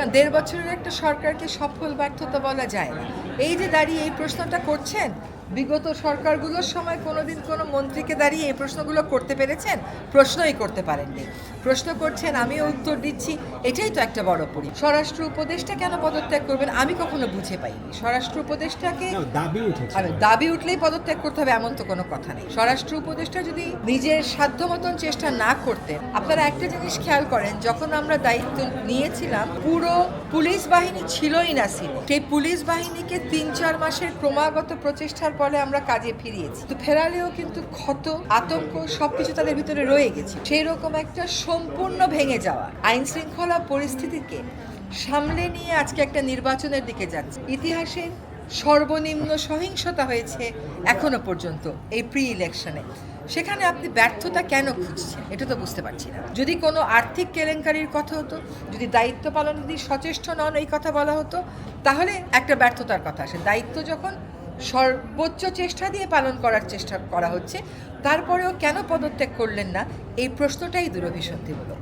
কারণ দেড় বছরের একটা সরকারকে সফল ব্যর্থতা বলা যায় এই যে দাঁড়িয়ে এই প্রশ্নটা করছেন বিগত সরকারগুলোর সময় কোনোদিন কোনো মন্ত্রীকে দাঁড়িয়ে এই প্রশ্নগুলো করতে পেরেছেন? প্রশ্নই করতে পারেননি। প্রশ্ন করছেন আমিও উত্তর দিচ্ছি এটাই তো একটা বড় পরি। স্বরাষ্ট্র উপদেষ্টা কেন পদত্যাগ করবেন আমি কখনো বুঝে পাইনি। স্বরাষ্ট্র উপদেষ্টাকে দাবি উঠেছে। দাবি উঠলেই পদত্যাগ করতে হবে এমন তো কোনো কথা নেই। স্বরাষ্ট্র উপদেষ্টা যদি নিজের সাধ্য মতন চেষ্টা না করতেন আপনারা একটা জিনিস খেয়াল করেন যখন আমরা দায়িত্ব নিয়েছিলাম পুরো পুলিশ বাহিনী ছিলই না ছিল সেই পুলিশ বাহিনীকে তিন চার মাসের ক্রমাগত প্রচেষ্টার ফলে আমরা কাজে ফিরিয়েছি। তো ফেরালেও কিন্তু ক্ষত, আতঙ্ক সবকিছু তাদের ভিতরে রয়ে গেছে। সেই রকম একটা সম্পূর্ণ ভেঙে যাওয়া আইন শৃঙ্খলা পরিস্থিতিকে সামলে নিয়ে আজকে একটা নির্বাচনের দিকে যাচ্ছে। ইতিহাসের সর্বনিম্ন সহিংসতা হয়েছে এখনও পর্যন্ত এই প্রি ইলেকশনে সেখানে আপনি ব্যর্থতা কেন খুঁজছেন? এটা তো বুঝতে পারছি না। যদি কোনো আর্থিক কেলেঙ্কারির কথা হতো, যদি দায়িত্ব পালন যদি সচেষ্ট নন, এই কথা বলা হতো, তাহলে একটা ব্যর্থতার কথা আসে। দায়িত্ব যখন সর্বোচ্চ চেষ্টা দিয়ে পালন করার চেষ্টা করা হচ্ছে। তারপরেও কেন পদত্যাগ করলেন না? এই প্রশ্নটাই দুরভিসন্ধিমূলক